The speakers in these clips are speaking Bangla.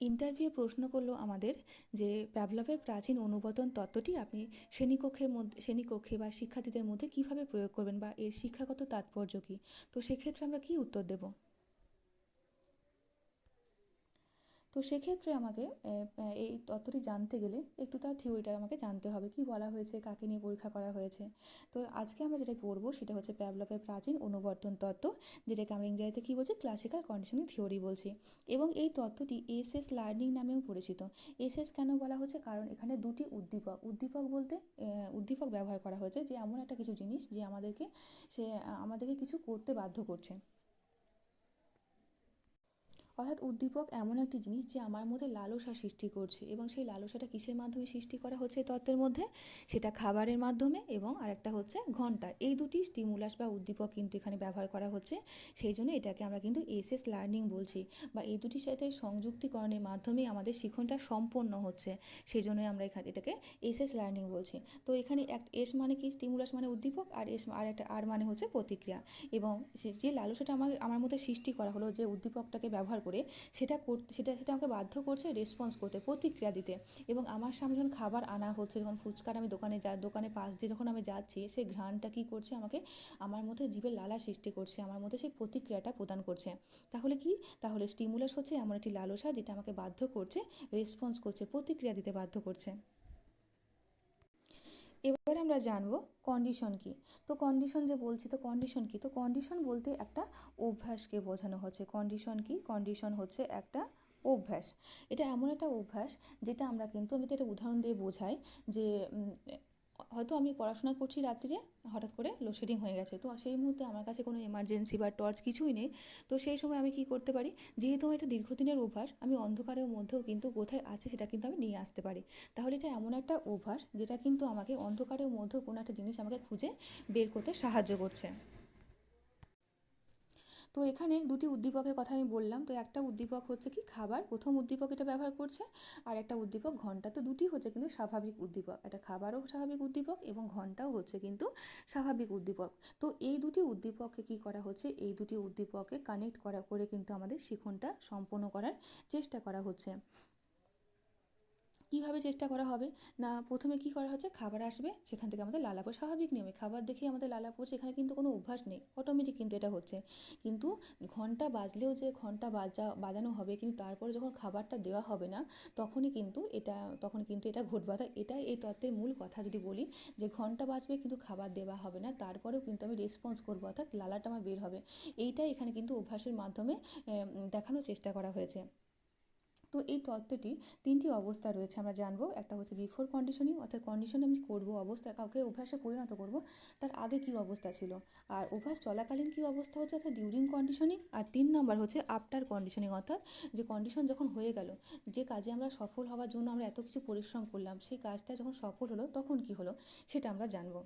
ইন্টারভিউ প্রশ্ন করল আমাদের যে, প্যাভলভের প্রাচীন অনুবদন তত্ত্বটি আপনি শ্রেণীকক্ষের মধ্যে, শ্রেণীকক্ষে বা শিক্ষার্থীদের মধ্যে কীভাবে প্রয়োগ করবেন বা এর শিক্ষাগত তাৎপর্য কী? তো সেক্ষেত্রে আমরা কী উত্তর দেব? তো সেক্ষেত্রে আমাকে এই তত্ত্বটি জানতে গেলে একটু তার থিওরিটা আমাকে জানতে হবে। কি বলা হয়েছে, কাকে নিয়ে পরীক্ষা করা হয়েছে? তো আজকে আমরা যেটা পড়ব সেটা হচ্ছে প্যাভলভের প্রাচীন অনুবর্তন তত্ত্ব, যেটাকে আমরা ইংরেজিতে কী বলছি? ক্লাসিক্যাল কন্ডিশনিং থিওরি বলছি। এবং এই তত্ত্বটি এস এস লার্নিং নামেও পরিচিত। এস এস কেন বলা হচ্ছে? কারণ এখানে দুটি উদ্দীপক উদ্দীপক বলতে উদ্দীপক ব্যবহার করা হয়েছে যে এমন একটা কিছু জিনিস যে আমাদেরকে, সে, আমাদেরকে কিছু করতে বাধ্য করছে। অর্থাৎ উদ্দীপক এমন একটি জিনিস যে আমার মধ্যে লালসা সৃষ্টি করছে এবং সেই লালসাটা কিসের মাধ্যমে সৃষ্টি করা হচ্ছে তত্ত্বের মধ্যে? সেটা খাবারের মাধ্যমে এবং আরেকটা হচ্ছে ঘণ্টা। এই দুটি স্টিমুলাস বা উদ্দীপক কিন্তু এখানে ব্যবহার করা হচ্ছে। সেই জন্য এটাকে আমরা কিন্তু এসএস লার্নিং বলছি বা এই দুটির সাথে সংযুক্তিকরণের মাধ্যমেই আমাদের শিখনটা সম্পন্ন হচ্ছে। সেই জন্যই আমরা এখানে এটাকে এসএস লার্নিং বলছি। তো এখানে এক এস মানে কি? স্টিমুলাস মানে উদ্দীপক আর এস আর একটা আর মানে হচ্ছে প্রতিক্রিয়া। এবং যে লালসাটা আমার আমার মধ্যে সৃষ্টি করা হলো যে উদ্দীপকটাকে ব্যবহার করে সেটা করতে সেটা সেটা আমাকে বাধ্য করছে রেসপন্স করতে, প্রতিক্রিয়া দিতে। এবং আমার সামনে যখন খাবার আনা হচ্ছে, যখন ফুচকার আমি দোকানে যা, দোকানে পাশ দিয়ে যখন আমি যাচ্ছি, সেই ঘ্রাণটা কী করছে আমাকে, আমার মধ্যে জীবের লালা সৃষ্টি করছে, আমার মধ্যে সেই প্রতিক্রিয়াটা প্রদান করছে। তাহলে কি? তাহলে স্টিমুলাস হচ্ছে এমন একটি লালসা যেটা আমাকে বাধ্য করছে রেসপন্স করছে, প্রতিক্রিয়া দিতে বাধ্য করছে। এবার আমরা জানব কন্ডিশন কি। তো কন্ডিশন যে বলছি, তো কন্ডিশন কি? তো কন্ডিশন বলতে একটা অভ্যাসকে বোঝানো হচ্ছে। কন্ডিশন কি? কন্ডিশন হচ্ছে একটা অভ্যাস। এটা এমন একটা অভ্যাস, যেটা আমরা কিন্তু, আমি তো এটা উদাহরণ দিয়ে বোঝাই যে হয়তো আমি পড়াশোনা করছি রাত্রিরে, হঠাৎ করে লোডশেডিং হয়ে গেছে। তো সেই মুহূর্তে আমার কাছে কোনো এমার্জেন্সি বা টর্চ কিছুই নেই। তো সেই সময় আমি কি করতে পারি? যেহেতু আমার একটা দীর্ঘদিনের অভ্যাস, আমি অন্ধকারের মধ্যেও কিন্তু কোথায় আছে সেটা কিন্তু আমি নিয়ে আসতে পারি। তাহলে এটা এমন একটা অভ্যাস, যেটা কিন্তু আমাকে অন্ধকারের মধ্যেও কোনো একটা জিনিস আমাকে খুঁজে বের করতে সাহায্য করছে। তো এখানে দুটি উদ্দীপকের কথা আমি বললাম। তো একটা উদ্দীপক হচ্ছে কি খাবার। প্রথম উদ্দীপক এটা ব্যবহার করছে। আর একটা উদ্দীপক ঘণ্টা। তো দুটি হচ্ছে কিন্তু স্বাভাবিক উদ্দীপক। একটা খাবারও স্বাভাবিক উদ্দীপক এবং ঘন্টাও হচ্ছে কিন্তু স্বাভাবিক উদ্দীপক। তো এই দুটি উদ্দীপককে কি করা হচ্ছে? এই দুটি উদ্দীপককে কানেক্ট করা করে কিন্তু আমাদের শিখনটা সম্পন্ন করার চেষ্টা করা হচ্ছে। কীভাবে চেষ্টা করা হবে? না, প্রথমে কী করা হচ্ছে? খাবার আসবে, সেখান থেকে আমাদের লালা পড়ে স্বাভাবিক নিয়মে। খাবার দেখেই আমাদের লালা পড়ছে এখানে কিন্তু কোনো অভ্যাস নেই। অটোমেটিক কিন্তু এটা হচ্ছে। কিন্তু ঘণ্টা বাজলেও যে ঘণ্টা বাজা, বাজানো হবে, কিন্তু তারপরে যখন খাবারটা দেওয়া হবে না, তখনই কিন্তু এটা, তখন কিন্তু এটা ঘটবে। অর্থাৎ এটাই এই তত্ত্বের মূল কথা যদি বলি, যে ঘণ্টা বাজবে কিন্তু খাবার দেওয়া হবে না, তারপরেও কিন্তু আমি রেসপন্স করব, অর্থাৎ লালাটা আমার বের হবে। এইটাই এখানে কিন্তু অভ্যাসের মাধ্যমে দেখানোর চেষ্টা করা হয়েছে। তো এই তত্ত্বটির তিনটি অবস্থা রয়েছে আমরা জানব। একটা হচ্ছে বিফোর কন্ডিশনিং অর্থাৎ কন্ডিশন আমি করব অবস্থা, কাউকে অভ্যাসে পরিণত করব, তার আগে কী অবস্থা ছিল? আর অভ্যাস চলাকালীন কী অবস্থা হচ্ছে? অর্থাৎ ডিউরিং কন্ডিশনিং আর তিন নম্বর হচ্ছে আফটার কন্ডিশনিং অর্থাৎ যে কন্ডিশন যখন হয়ে গেল, যে কাজে আমরা সফল হওয়ার জন্য আমরা এত কিছু পরিশ্রম করলাম, সেই কাজটা যখন সফল হলো, তখন কি হলো? সেটা আমরা জানব।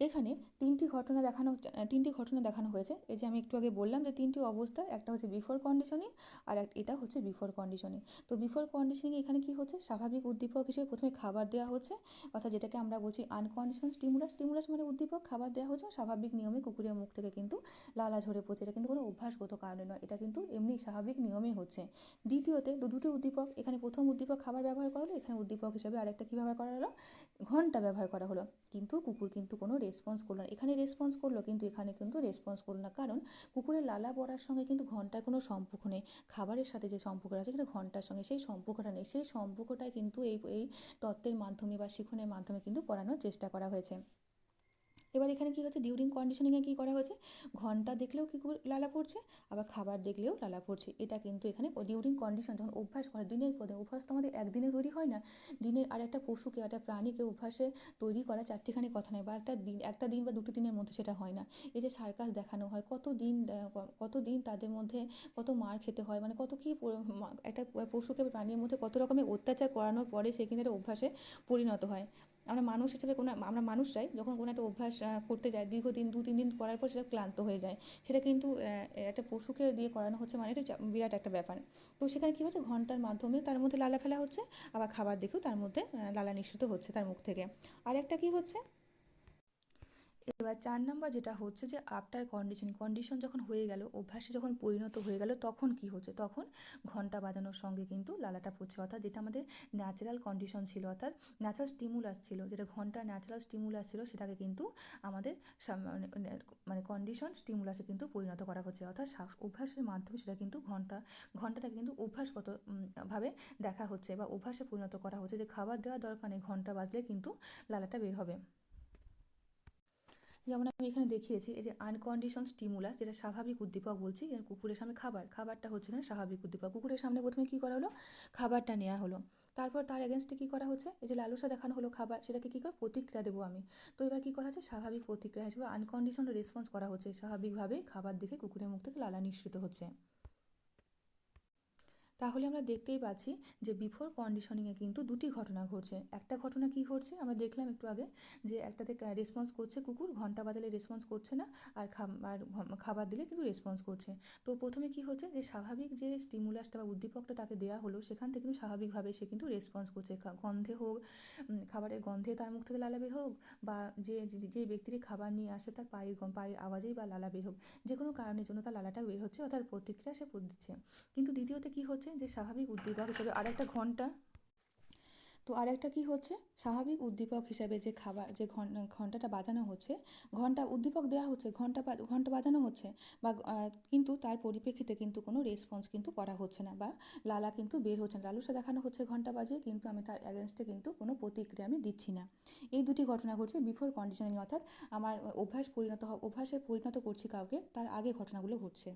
এখানে তিনটি ঘটনা দেখানো তিনটি ঘটনা দেখানো হয়েছে। এই যে আমি একটু আগে বললাম যে তিনটি অবস্থা, একটা হচ্ছে বিফোর কন্ডিশনিং আর এটা হচ্ছে বিফোর কন্ডিশনিং তো বিফোর কন্ডিশনিং এখানে কি হচ্ছে? স্বাভাবিক উদ্দীপক হিসেবে প্রথমে খাবার দেওয়া হচ্ছে, অর্থাৎ যেটাকে আমরা বলছি আনকন্ডিশন স্টিমুলাস স্টিমুলাস মানে উদ্দীপক, খাবার দেওয়া হচ্ছে, স্বাভাবিক নিয়মে কুকুরের মুখ থেকে কিন্তু লালা ঝরে পড়ছে। এটা কিন্তু কোনো অভ্যাসগত কারণে নয়, এটা কিন্তু এমনি স্বাভাবিক নিয়মে হচ্ছে। দ্বিতীয়তে দুটি উদ্দীপক, এখানে প্রথম উদ্দীপক খাবার ব্যবহার করা হলো, এখানে উদ্দীপক হিসেবে আরেকটা কী ব্যবহার করা হলো? ঘণ্টা ব্যবহার করা হলো। কিন্তু কুকুর কিন্তু কোনো রেসপন্স করল না। এখানে রেসপন্স করল কিন্তু এখানে কিন্তু রেসপন্স করল না। কারণ কুকুরের লালা পড়ার সঙ্গে কিন্তু ঘণ্টার কোনো সম্পর্ক নেই। খাবারের সাথে যে সম্পর্কটা আছে কিন্তু ঘণ্টার সঙ্গে, সেই সম্পর্কটা নেই। সেই সম্পর্কটাই কিন্তু এই এই তত্ত্বের মাধ্যমে বা শিখনের মাধ্যমে কিন্তু পড়ানোর চেষ্টা করা হয়েছে। এবার এখানে কী হচ্ছে? ডিউরিং কন্ডিশনিংয়ে কী করা হয়েছে? ঘণ্টা দেখলেও কী লালা পড়ছে, আবার খাবার দেখলেও লালা পড়ছে। এটা কিন্তু এখানে ডিউরিং কন্ডিশন যখন অভ্যাস করে, দিনের পদে অভ্যাস তো আমাদের একদিনে তৈরি হয় না। দিনের আর একটা পশুকে একটা প্রাণীকে অভ্যাসে তৈরি করা চারটিখানি কথা নয়, বা একটা দিন একটা দিন বা দুটো দিনের মধ্যে সেটা হয় না। এই যে সার্কাস দেখানো হয়, কত দিন কত দিন তাদের মধ্যে কত মার খেতে হয় মানে কত কী একটা পশুকে প্রাণীর মধ্যে কত রকমের অত্যাচার করানোর পরে সে কিন্তু একটা অভ্যাসে পরিণত হয়। আমরা মানুষ হিসেবে কোনো, আমরা মানুষরাই যখন কোনো একটা অভ্যাস করতে যাই, দীর্ঘদিন, দু, তিন দিন করার পর সেটা ক্লান্ত হয়ে যায়। সেটা কিন্তু একটা পশুকে দিয়ে করানো হচ্ছে মানে এটা বিরাট একটা ব্যাপার। তো সেখানে কী হচ্ছে? ঘণ্টার মাধ্যমে তার মধ্যে লালা ফেলা হচ্ছে, আবার খাবার দেখেও তার মধ্যে লালা নিঃসৃত হচ্ছে তার মুখ থেকে। আর একটা কী হচ্ছে? এবার চার নাম্বার যেটা হচ্ছে যে আফটার কন্ডিশন কন্ডিশন যখন হয়ে গেল, অভ্যাসে যখন পরিণত হয়ে গেল, তখন কি হচ্ছে? তখন ঘণ্টা বাজানোর সঙ্গে কিন্তু লালাটা পড়ছে। অর্থাৎ যেটা আমাদের ন্যাচারাল কন্ডিশন ছিল, অর্থাৎ ন্যাচারাল স্টিমুলাস ছিল, যেটা ঘণ্টা ন্যাচারাল স্টিমুলাস ছিল, সেটাকে কিন্তু আমাদের মানে- মানে কন্ডিশন স্টিমুলাসে কিন্তু পরিণত করা হচ্ছে। অর্থাৎ অভ্যাসের মাধ্যমে সেটা কিন্তু ঘণ্টা, ঘন্টাটাকে কিন্তু অভ্যাসগত ভাবে দেখা হচ্ছে বা অভ্যাসে পরিণত করা হচ্ছে যে, খাবার দেওয়ার দরকার নেই, ঘণ্টা বাজলে কিন্তু লালাটা বের হবে। যেমন আমি এখানে দেখিয়েছি, এই যে আনকন্ডিশন স্টিমুলাস যেটা স্বাভাবিক উদ্দীপক বলছি, এর কুকুরের সামনে খাবার, খাবারটা হচ্ছে এখানে স্বাভাবিক উদ্দীপক। কুকুরের সামনে প্রথমে কী করা হলো? খাবারটা নেওয়া হলো। তারপর তার এগেনস্টে কী করা হচ্ছে? এই যে লালসা দেখানো হলো খাবার, সেটাকে কী করে? প্রতিক্রিয়া দেবো আমি। তো এবার কী করা হচ্ছে? স্বাভাবিক প্রতিক্রিয়া হিসেবে আনকন্ডিশন রেসপন্স করা হচ্ছে। স্বাভাবিকভাবে খাবার দেখে কুকুরের মুখ থেকে লালা নিঃসৃত হচ্ছে। তাহলে আমরা দেখতেই পাচ্ছি যে বিফোর কন্ডিশনিংয়ে কিন্তু দুটি ঘটনা ঘটছে। একটা ঘটনা কি ঘটছে? আমরা দেখলাম একটু আগে যে একটাতে রেসপন্স করছে কুকুর, ঘণ্টা বাজালে রেসপন্স করছে না, আর আর খাবার দিলে কিন্তু রেসপন্স করছে। তো প্রথমে কি হচ্ছে যে স্বাভাবিক যে স্টিমুলাসটা বা উদ্দীপকটা তাকে দেওয়া হলো, সেখান থেকে কিন্তু স্বাভাবিকভাবে সে কিন্তু রেসপন্স করছে। গন্ধে হোক খাবারের গন্ধে তার মুখ থেকে লালা বের হোক, বা যে যে ব্যক্তিটি খাবার নিয়ে আসে তার পায়ের পায়ের আওয়াজেই বা লালা বের হোক যে কোনো কারণের জন্য তার লালাটা বের হচ্ছে, অর্থাৎ প্রতিক্রিয়া সে দিচ্ছে। কিন্তু দ্বিতীয়তে কী হচ্ছে যে স্বাভাবিক উদ্দীপক হিসেবে আরেকটা ঘণ্টা। তো আরেকটা কি হচ্ছে? স্বাভাবিক উদ্দীপক হিসাবে যে খাবার, যে ঘন্টাটা বাজানো হচ্ছে, ঘণ্টা উদ্দীপক দেওয়া হচ্ছে, ঘণ্টা ঘণ্টা বাজানো হচ্ছে, বা কিন্তু তার পরিপ্রেক্ষিতে কিন্তু কোনো রেসপন্স কিন্তু করা হচ্ছে না, বা লালা কিন্তু বের হচ্ছে না। লালুসা দেখানো হচ্ছে ঘণ্টা বাজে, কিন্তু আমি তার অ্যাগেনস্টে কিন্তু কোনো প্রতিক্রিয়া আমি দিচ্ছি না। এই দুটি ঘটনা ঘটছে বিফোর কন্ডিশনিং অর্থাৎ আমার অভ্যাস পরিণত অভ্যাসে পরিণত করছি কাউকে, তার আগে ঘটনাগুলো ঘটছে।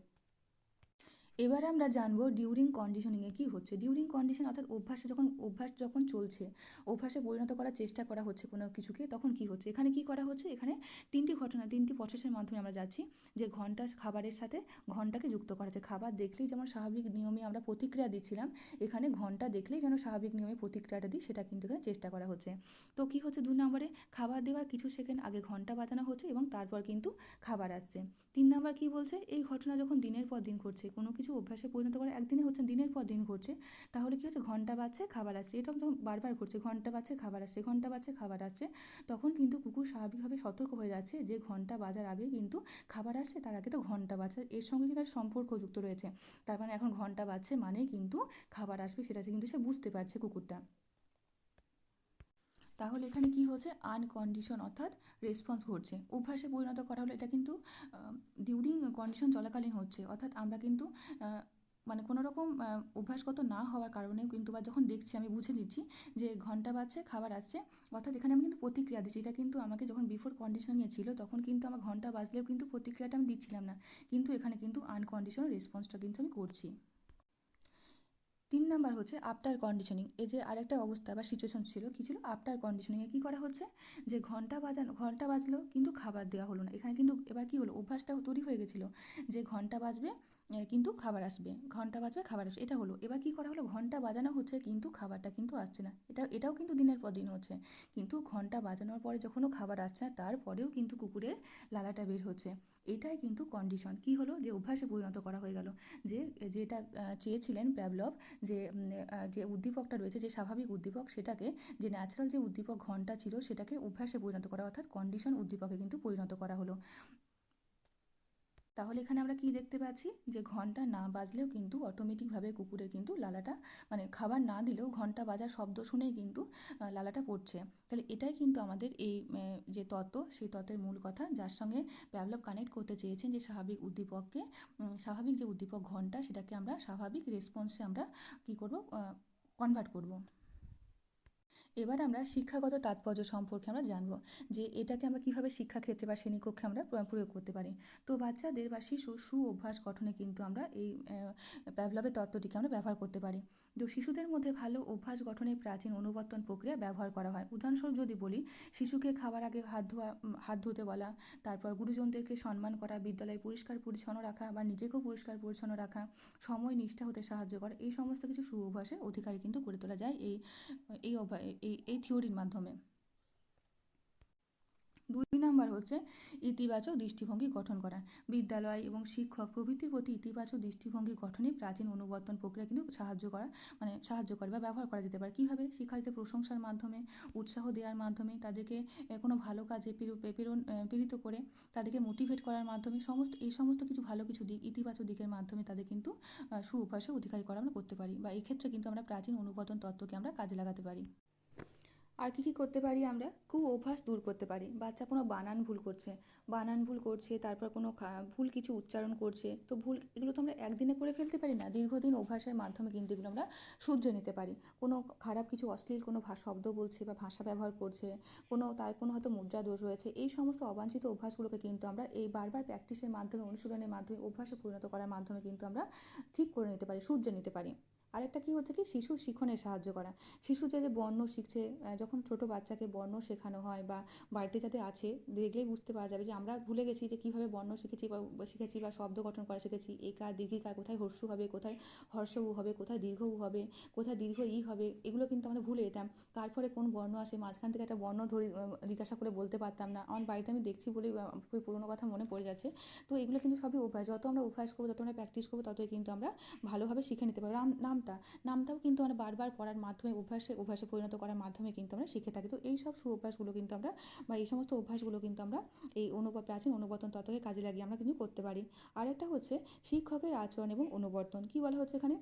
এবার আমরা জানব ডিউরিং কন্ডিশনিংয়ে কী হচ্ছে। ডিউরিং কন্ডিশন অর্থাৎ অভ্যাসে যখন, অভ্যাস যখন চলছে, অভ্যাসে পরিণত করার চেষ্টা করা হচ্ছে কোনো কিছুকে, তখন কি হচ্ছে? এখানে কি করা হচ্ছে? এখানে তিনটি ঘটনা, তিনটি প্রসেসের মাধ্যমে আমরা যাচ্ছি যে ঘণ্টা খাবারের সাথে ঘন্টাকে যুক্ত করা হচ্ছে। খাবার দেখলেই যেমন স্বাভাবিক নিয়মে আমরা প্রতিক্রিয়া দিচ্ছিলাম, এখানে ঘণ্টা দেখলেই যেন স্বাভাবিক নিয়মে প্রতিক্রিয়াটা দিই, সেটা কিন্তু এখানে চেষ্টা করা হচ্ছে। তো কি হচ্ছে? দু নম্বরে খাবার দেওয়ার কিছু সেকেন্ড আগে ঘণ্টা বাজানো হচ্ছে এবং তারপর কিন্তু খাবার আসছে। তিন নম্বর কি বলছে? এই ঘটনা যখন দিনের পর দিন ঘটছে, কোনো কিছু অভ্যাসে পরিণত করে একদিনে হচ্ছে দিনের পর দিন ঘটছে তাহলে কী হচ্ছে ঘণ্টা বাজছে, খাবার আসছে। এটা যখন বারবার ঘটছে ঘণ্টা বাজছে, খাবার আসছে, ঘণ্টা বাজছে, খাবার আসছে, তখন কিন্তু কুকুর স্বাভাবিকভাবে সতর্ক হয়ে যাচ্ছে যে ঘণ্টা বাজার আগে কিন্তু খাবার আসছে, তার আগে তো ঘণ্টা বাজছে। এর সঙ্গে কিন্তু তার সম্পর্ক যুক্ত রয়েছে। তার মানে এখন ঘণ্টা বাজছে মানেই কিন্তু খাবার আসবে, সেটা কিন্তু সে বুঝতে পারছে কুকুরটা। তাহলে এখানে কি হচ্ছে? আনকন্ডিশন অর্থাৎ রেসপন্স ঘটছে। অভ্যাসে পরিণত করা হলো এটা কিন্তু ডিউরিং কন্ডিশন চলাকালীন হচ্ছে। অর্থাৎ আমরা কিন্তু মানে কোনো রকম অভ্যাসগত না হওয়ার কারণেও কিন্তু বা যখন দেখছি, আমি বুঝে নিচ্ছি যে ঘণ্টা বাজছে, খাবার আসছে, অর্থাৎ এখানে আমি কিন্তু প্রতিক্রিয়া দিচ্ছি। এটা কিন্তু আমাকে যখন বিফোর কন্ডিশনিংয়ে ছিল, তখন কিন্তু আমার ঘণ্টা বাজলেও কিন্তু প্রতিক্রিয়াটা আমি দিচ্ছিলাম না। কিন্তু এখানে কিন্তু আনকন্ডিশনাল রেসপন্সটা কিন্তু আমি করছি। তিন নাম্বার হচ্ছে আফটার কন্ডিশনিং এ যে আরেকটা অবস্থা বা সিচুয়েশন ছিল, কী ছিল? আফটার কন্ডিশনিংয়ে কী করা হচ্ছে? যে ঘণ্টা বাজানো, ঘণ্টা বাজলো কিন্তু খাবার দেওয়া হলো না। এখানে কিন্তু এবার কী হলো? অভ্যাসটা তৈরি হয়ে গেছিল যে ঘণ্টা বাজবে কিন্তু খাবার আসবে। ঘণ্টা বাজবে, খাবার আসবে। এটা হলো। এবার কী করা হলো? ঘণ্টা বাজানো হচ্ছে, কিন্তু খাবারটা কিন্তু আসছে না। এটা, এটাও কিন্তু দিনের পর দিন হচ্ছে। কিন্তু ঘণ্টা বাজানোর পরে যখনও খাবার আসছে না তারপরেও কিন্তু কুকুরের লালাটা বের হচ্ছে। এটাই কিন্তু কন্ডিশন কি হলো? যে অভ্যাসে পরিণত করা হয়ে গেল। যে, যেটা চেয়েছিলেন প্যাবলভ, যে যে উদ্দীপকটা রয়েছে, যে স্বাভাবিক উদ্দীপক, সেটাকে, যে ন্যাচারাল যে উদ্দীপক ঘণ্টা ছিল, সেটাকে অভ্যাসে পরিণত করা, অর্থাৎ কন্ডিশন উদ্দীপকে কিন্তু পরিণত করা হলো। তাহলে এখানে আমরা কি দেখতে পাচ্ছি? যে ঘণ্টা না বাজলেও কিন্তু অটোমেটিকভাবে কুকুরের কিন্তু লালাটা মানে খাবার না দিলেও ঘণ্টা বাজার শব্দ শুনেই কিন্তু লালাটা পড়ছে। তাহলে এটাই কিন্তু আমাদের এই যে তত্ত্ব, সেই তত্ত্বের মূল কথা, যার সঙ্গে প্যাবলভ কানেক্ট করতে চেয়েছেন যে স্বাভাবিক উদ্দীপককে স্বাভাবিক যে উদ্দীপক ঘণ্টা, সেটাকে আমরা স্বাভাবিক রেসপন্সে আমরা কী করব কনভার্ট করব। এবার আমরা শিক্ষাগত তাৎপর্য সম্পর্কে আমরা জানব যে এটাকে আমরা কীভাবে শিক্ষাক্ষেত্রে বা শ্রেণীকক্ষে আমরা প্রয়োগ করতে পারি। তো বাচ্চাদের বা শিশু সু অভ্যাস গঠনে কিন্তু আমরা এই প্যাভলভের তত্ত্বটিকে আমরা ব্যবহার করতে পারি। শিশুদের মধ্যে ভালো অভ্যাস গঠনে প্রাচীন অনুবর্তন প্রক্রিয়া ব্যবহার করা হয়। উদাহরণস্বরূপ যদি বলি, শিশুকে খাবার আগে হাত ধোয়া হাত ধুতে বলা, তারপর গুরুজনদেরকে সম্মান করা, বিদ্যালয়ে পরিষ্কার পরিচ্ছন্ন রাখা বা নিজেকেও পরিষ্কার পরিচ্ছন্ন রাখা, সময় নিষ্ঠা হতে সাহায্য করা, এই সমস্ত কিছু সু অভ্যাসের অধিকারী কিন্তু করে তোলা যায় এই এই এই এই থিওরির মাধ্যমে। দুই নাম্বার হচ্ছে ইতিবাচক দৃষ্টিভঙ্গি গঠন করা। বিদ্যালয় এবং শিক্ষক প্রভৃতির প্রতি ইতিবাচক দৃষ্টিভঙ্গি গঠনে প্রাচীন অনুবর্তন প্রক্রিয়া কিন্তু সাহায্য করা মানে সাহায্য করে বা ব্যবহার করা যেতে পারে। কীভাবে? শিক্ষার্থীদের প্রশংসার মাধ্যমে উৎসাহ দেওয়ার মাধ্যমে তাদেরকে কোনো ভালো কাজে প্রেরণ প্রেরিত করে তাদেরকে মোটিভেট করার মাধ্যমে সমস্ত এই সমস্ত কিছু ভালো কিছু দিক ইতিবাচক দিকের মাধ্যমে তাদের কিন্তু আহ, সুঅভ্যাসে অধিকারী করা আমরা করতে পারি বা এক্ষেত্রে কিন্তু আমরা প্রাচীন অনুবর্তন তত্ত্বকে আমরা কাজে লাগাতে পারি। আর কী কী করতে পারি আমরা? খুব অভ্যাস দূর করতে পারি। বাচ্চা কোনো বানান ভুল করছে। বানান ভুল করছে, তারপর কোনো ভুল কিছু উচ্চারণ করছে। তো ভুল, এগুলো তো আমরা একদিনে করে ফেলতে পারি না। দীর্ঘদিন অভ্যাসের মাধ্যমে কিন্তু এগুলো আমরা সূর্য নিতে পারি। কোনো খারাপ কিছু, অশ্লীল কোনো শব্দ বলছে বা ভাষা ব্যবহার করছে, কোনো, তার কোনো হয়তো মুদ্রা দোষ রয়েছে, এই সমস্ত অবাঞ্ছিত অভ্যাসগুলোকে কিন্তু আমরা এই বারবার প্র্যাকটিসের মাধ্যমে, অনুশীলনের মাধ্যমে, অভ্যাসে পরিণত করার মাধ্যমে কিন্তু আমরা ঠিক করে নিতে পারি সূর্য নিতে পারি। আরেকটা কী হচ্ছে কি? শিশু শিখনে সাহায্য করা। শিশু যে যে বর্ণ শিখছে যখন ছোট বাচ্চাকে বর্ণ শেখানো হয় বা বাড়িতে যাতে আছে, দেখলেই বুঝতে পারা যাবে যে, আমরা ভুলে গেছি যে, কীভাবে বর্ণ শিখেছি বা শিখেছি বা শব্দ গঠন করা শিখেছি। একার দীর্ঘিকার কোথায় হর্ষু হবে, কোথায় হর্ষ উ হবে, কোথায় দীর্ঘ উ হবে, কোথায় দীর্ঘ ই হবে, এগুলো কিন্তু আমরা ভুলে যেতাম। তারপরে কোন বর্ণ আসে, মাঝখান থেকে একটা বর্ণ ধরে জিজ্ঞাসা করে বলতে পারতাম না। আমার বাড়িতে আমি দেখছি বলেই খুবই পুরোনো কথা মনে পড়ে যাচ্ছে। তো এগুলো কিন্তু সবই অভ্যাস। যত আমরা অভ্যাস করব, যত আমরা প্র্যাকটিস করব, ততই কিন্তু আমরা ভালোভাবে শিখে নিতে পারব। রাম নামটা, নামটাও কিন্তু আমরা বারবার পড়ার মাধ্যমে, অভ্যাসে অভ্যাসে পরিণত করার মাধ্যমে কিন্তু আমরা শিখে থাকি। তো এই সব সুঅভ্যাসগুলো কিন্তু আমরা বা এই সমস্ত অভ্যাসগুলো কিন্তু আমরা এই অনুব প্রাচীন অনুবর্তন তত্ত্বকে কাজে লাগিয়ে আমরা কিন্তু করতে পারি। আরেকটা হচ্ছে শিক্ষকের আচরণ এবং অনুবর্তন। কী বলা হচ্ছে এখানে?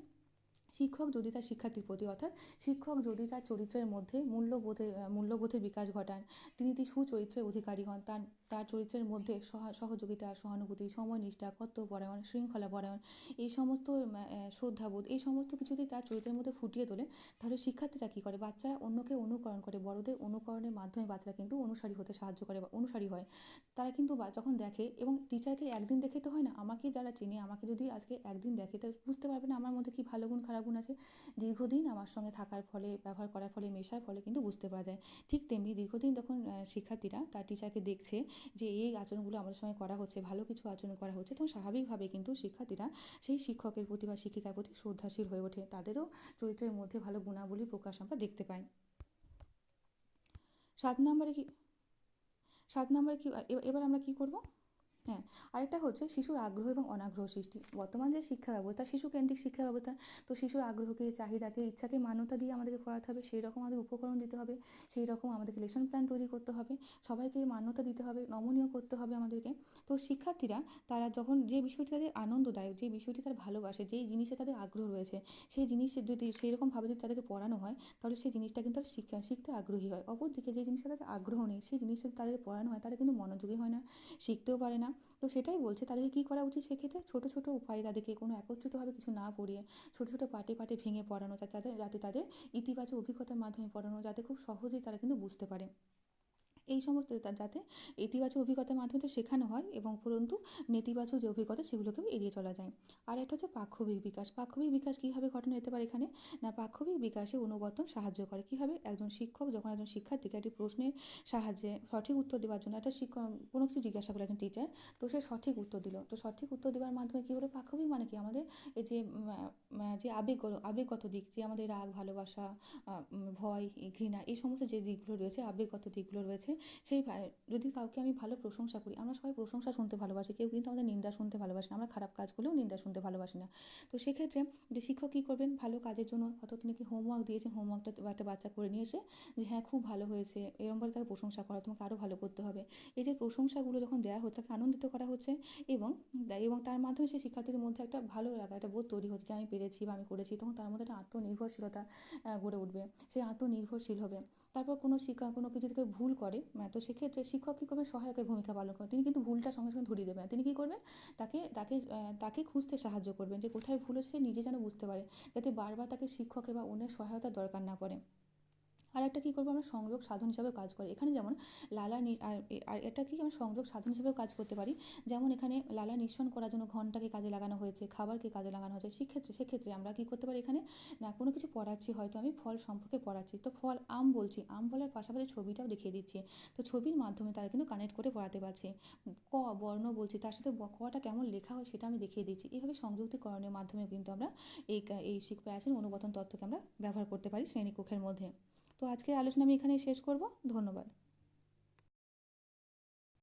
শিক্ষক যদি তার শিক্ষার্থীর প্রতি, অর্থাৎ শিক্ষক যদি তার চরিত্রের মধ্যে মূল্যবোধের মূল্যবোধের বিকাশ ঘটান, তিনি সুচরিত্রের অধিকারী হন, তার তার চরিত্রের মধ্যে সহ- সহযোগিতা, সহানুভূতি, সময়নিষ্ঠা কর্তব্যপরায়ণ শৃঙ্খলাপরায়ণ এই সমস্ত শ্রদ্ধাবোধ, এই সমস্ত কিছু যদি তার চরিত্রের মধ্যে ফুটিয়ে তোলে, তাহলে শিক্ষার্থীরা কী করে? বাচ্চারা অন্যকে অনুকরণ করে, বড়দের অনুকরণের মাধ্যমে বাচ্চারা কিন্তু অনুসারী হতে সাহায্য করে বা অনুসারী হয়। তারা কিন্তু যখন দেখে এবং টিচারকে একদিন দেখে তো হয় না, আমাকে যারা চেনে, আমাকে যদি আজকে একদিন দেখে তো বুঝতে পারবে না আমার মধ্যে কী ভালো গুণ, খারাপ গুণ আছে। দীর্ঘদিন আমার সঙ্গে থাকার ফলে, ব্যবহার করার ফলে, মেশার ফলে কিন্তু বুঝতে পারা যায়। ঠিক তেমনি দীর্ঘদিন যখন শিক্ষার্থীরা তার টিচারকে দেখছে যে এই আচরণগুলো আমাদের সঙ্গে করা হচ্ছে, ভালো কিছু আচরণ করা হচ্ছে তখন স্বাভাবিকভাবে কিন্তু শিক্ষার্থীরা সেই শিক্ষকের প্রতি বা শিক্ষিকার প্রতি শ্রদ্ধাশীল হয়ে ওঠে। তাদেরও চরিত্রের মধ্যে ভালো গুণাবলী প্রকাশ আমরা দেখতে পাই। সাত নম্বরে কি, সাত নম্বরে কি, এবার আমরা কি করব? হ্যাঁ আরেকটা হচ্ছে শিশুর আগ্রহ এবং অনাগ্রহ সৃষ্টি। বর্তমান যে শিক্ষা ব্যবস্থা, শিশুকেন্দ্রিক শিক্ষা ব্যবস্থা, তো শিশুর আগ্রহকে, চাহিদাকে, ইচ্ছাকে মান্যতা দিয়ে আমাদেরকে পড়াতে হবে সেই রকম আমাদের উপকরণ দিতে হবে সেই রকম আমাদেরকে লেসন প্ল্যান তৈরি করতে হবে, সবাইকে মান্যতা দিতে হবে, নমনীয় করতে হবে আমাদেরকে। তো শিক্ষার্থীরা, তারা যখন যে বিষয়টি তাদের আনন্দদায়ক, যে বিষয়টি তারা ভালোবাসে, যেই জিনিসে তাদের আগ্রহ রয়েছে, সেই জিনিসে যদি সেই রকমভাবে যদি তাদেরকে পড়ানো হয়, তাহলে সেই জিনিসটা কিন্তু তারা শিক্ষা, শিখতে আগ্রহী হয়। অপরদিকে যে জিনিসটা তাদের আগ্রহ নেই, সেই জিনিসটা যদি তাদেরকে পড়ানো হয়, তারা কিন্তু মনোযোগী হয় না, শিখতেও পারে না। তো সেটাই বলছে, তাদেরকে কী করা উচিত সেক্ষেত্রে? ছোটো ছোটো উপায় তাদেরকে কোনো একত্রিতভাবে কিছু না পড়িয়ে ছোটো ছোটো পাটে পাটে ভেঙে পড়ানো, যাতে তাদের যাতে তাদের ইতিবাচক অভিজ্ঞতার মাধ্যমে পড়ানো, যাতে খুব সহজেই তারা কিন্তু বুঝতে পারে। এই সমস্ত যাতে ইতিবাচক অভিজ্ঞতার মাধ্যমে তো শেখানো হয় এবং উপরন্তু নেতিবাচক যে অভিজ্ঞতা সেগুলোকেও এড়িয়ে চলা যায়। আর একটা হচ্ছে পাক্ষবিক বিকাশ। পাক্ষবিক বিকাশ কীভাবে ঘটানো যেতে পারে এখানে? না, পাক্ষবিক বিকাশে অনুবর্তন সাহায্য করে। কীভাবে একজন শিক্ষক যখন একজন শিক্ষার্থীকে একটি প্রশ্নের সাহায্যে সঠিক উত্তর দেওয়ার জন্য একটা শিক্ষক, কোনো কিছু জিজ্ঞাসা করল একজন টিচার তো সে সঠিক উত্তর দিল। তো সঠিক উত্তর দেওয়ার মাধ্যমে কী হলো? পাক্ষবিক মানে কি? আমাদের এই যে যে আবেগ, আবেগগত দিক, যে আমাদের রাগ, ভালোবাসা ভয়, ঘৃণা, এই সমস্ত যে দিকগুলো রয়েছে, আবেগগত দিকগুলো রয়েছে সেই যদি কাউকে আমি ভালো প্রশংসা করি, আমরা সবাই প্রশংসা শুনতে ভালোবাসি, কেউ কিন্তু আমাদের নিন্দা শুনতে ভালোবাসি না, আমরা খারাপ কাজ করলেও নিন্দা শুনতে ভালোবাসি না। তো সেক্ষেত্রে যে শিক্ষক কী করবেন? ভালো কাজের জন্য হয়তো তিনি কি হোমওয়ার্ক দিয়েছেন হোমওয়ার্কটা একটা বাচ্চা করে নিয়ে এসে যে হ্যাঁ খুব ভালো হয়েছে, এরকম বলে তাকে প্রশংসা করা, তোমাকে আরও ভালো করতে হবে। এই যে প্রশংসাগুলো যখন দেওয়া হচ্ছে, তাকে আনন্দিত করা হচ্ছে এবং এবং তার মাধ্যমে সেই শিক্ষার্থীদের মধ্যে একটা ভালো লাগা, একটা বোধ তৈরি হচ্ছে যে আমি পেরেছি বা আমি করেছি, তখন তার মধ্যে একটা আত্মনির্ভরশীলতা গড়ে উঠবে। সেই আত্মনির্ভরশীল হবে। তারপর কোনো শিক্ষা, কোনো কিছু থেকে ভুল করে তো সেক্ষেত্রে শিক্ষক কী করবেন? সহায়কের ভূমিকা পালন করবেন। তিনি কিন্তু ভুলটা সঙ্গে সঙ্গে ধরিয়ে দেবেন। তিনি কী করবেন? তাকে তাকে তাকে খুঁজতে সাহায্য করবেন যে কোথায় ভুল হচ্ছে নিজে যেন বুঝতে পারে, যাতে বারবার তাকে শিক্ষকের বা অন্যের সহায়তার দরকার না পড়ে। আর একটা কী করব আমরা? সংযোগ সাধন হিসাবেও কাজ করি। এখানে যেমন লালা আর এটা কি আমরা সংযোগ সাধন হিসেবেও কাজ করতে পারি? যেমন এখানে লালা নিঃসরণ করার জন্য ঘন্টাকে কাজে লাগানো হয়েছে, খাবারকে কাজে লাগানো হয়েছে, সেক্ষেত্রে সেক্ষেত্রে আমরা কী করতে পারি এখানে? না, কোনো কিছু পড়াচ্ছি, হয়তো আমি ফল সম্পর্কে পড়াচ্ছি। তো ফল আম বলছি, আম বলার পাশাপাশি ছবিটাও দেখিয়ে দিচ্ছি। তো ছবির মাধ্যমে তারা কিন্তু কানেক্ট করে পড়াতে পারছে। ক, বর্ণ বলছি, তার সাথে কটা কেমন লেখা হয় সেটা আমি দেখিয়ে দিচ্ছি। এইভাবে সংযুক্তিকরণের মাধ্যমে কিন্তু আমরা এই এই শিক্ষা আছেন অনুবর্তন তত্ত্বকে আমরা ব্যবহার করতে পারি শ্রেণীকক্ষের মধ্যে। তো আজকের আলোচনা আমি এখানেই শেষ করব। ধন্যবাদ।